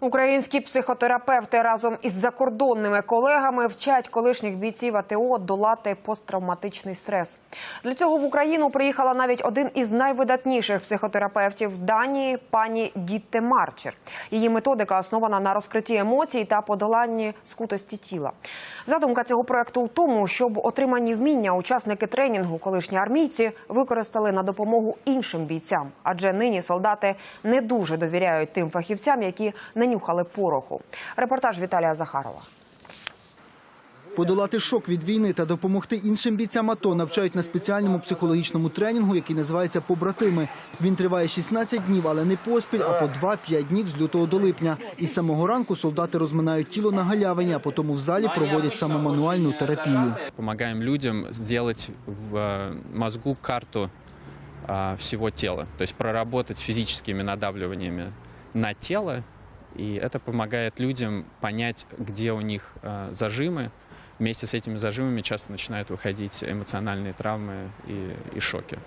Українські психотерапевти разом із закордонними колегами вчать колишніх бійців АТО долати посттравматичний стрес. Для цього в Україну приїхала навіть один із найвидатніших психотерапевтів Данії, пані Дітте Марчер. Її методика основана на розкритті емоцій та подоланні скутості тіла. Задумка цього проекту у тому, щоб отримані вміння учасники тренінгу, колишні армійці, використали на допомогу іншим бійцям, адже нині солдати не дуже довіряють тим фахівцям, які не нюхали пороху. Репортаж Віталія Захарова. Подолати шок від війни та допомогти іншим бійцям АТО навчають на спеціальному психологічному тренінгу, який називається «Побратими». Він триває 16 днів, але не поспіль, а по 2-5 днів з лютого до липня. Із самого ранку солдати розминають тіло на галявині, а потім в залі проводять самомануальну терапію. помогаем людям сделать в э, мозгу карту а, всего тела, то есть проработать физическими надавливаниями на тело, и это помогает людям понять, где у них э, зажимы. Вместе с этими зажимами часто начинают выходить эмоциональные травмы и, и шоки.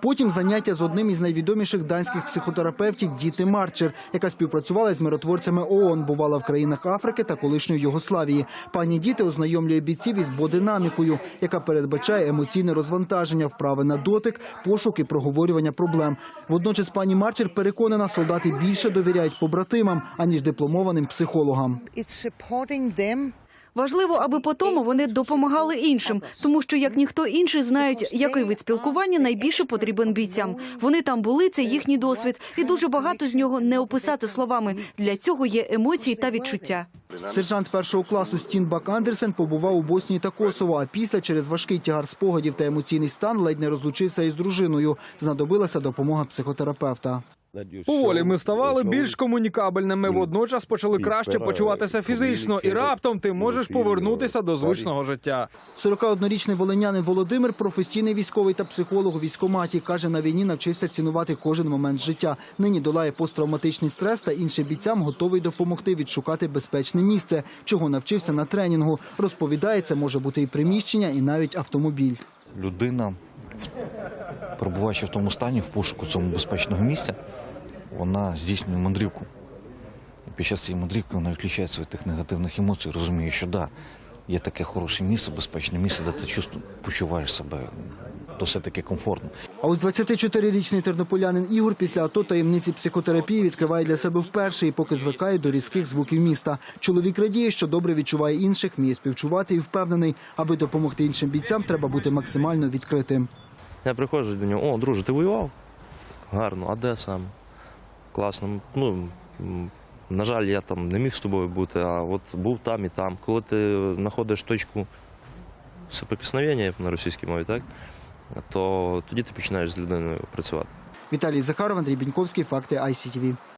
Потім заняття з одним із найвідоміших данських психотерапевтів Діти Марчер, яка співпрацювала з миротворцями ООН, бувала в країнах Африки та колишньої Югославії. Пані Діти ознайомлює бійців із бодинамікою, яка передбачає емоційне розвантаження, вправи на дотик, пошук і проговорювання проблем. Водночас пані Марчер переконана, солдати більше довіряють побратимам аніж дипломованим психологам. Важливо, аби по тому вони допомагали іншим, тому що як ніхто інший знають, який вид спілкування найбільше потрібен бійцям. Вони там були, це їхній досвід, і дуже багато з нього не описати словами. Для цього є емоції та відчуття. Сержант першого класу Стінбак Андерсен побував у Боснії та Косово, а після через важкий тягар спогадів та емоційний стан ледь не розлучився із дружиною. Знадобилася допомога психотерапевта. Поволі ми ставали більш комунікабельними, водночас почали краще почуватися фізично, і раптом ти можеш повернутися до звичного життя. 41-річний волинянин Володимир професійний військовий та психолог у військкоматі. Каже, на війні навчився цінувати кожен момент життя. Нині долає посттравматичний стрес та іншим бійцям готовий допомогти відшукати безпечне місце, чого навчився на тренінгу. Розповідає, це може бути і приміщення, і навіть автомобіль. людина, перебуваючи в тому стані, в пошуку цього безпечного місця, вона здійснює мандрівку. І під час цієї мандрівки вона відключається від тих негативних емоцій, розуміє, що да, є таке хороше місце, безпечне місце, де ти чувству- почуваєш себе досить таки комфортно. А ось 24-річний тернополянин Ігор після АТО таємниці психотерапії відкриває для себе вперше і поки звикає до різких звуків міста. Чоловік радіє, що добре відчуває інших, вміє співчувати і впевнений, аби допомогти іншим бійцям, треба бути максимально відкритим. Я приходжу до нього, о, друже, ти воював? Гарно, а де саме? Класно. Ну, на жаль, я там не міг з тобою бути, а от був там і там. Коли ти знаходиш точку соприкосновення на російській мові, так? То тоді ти починаєш з людиною працювати. Віталій Захаров, Андрій Біньковський, факти ICTV.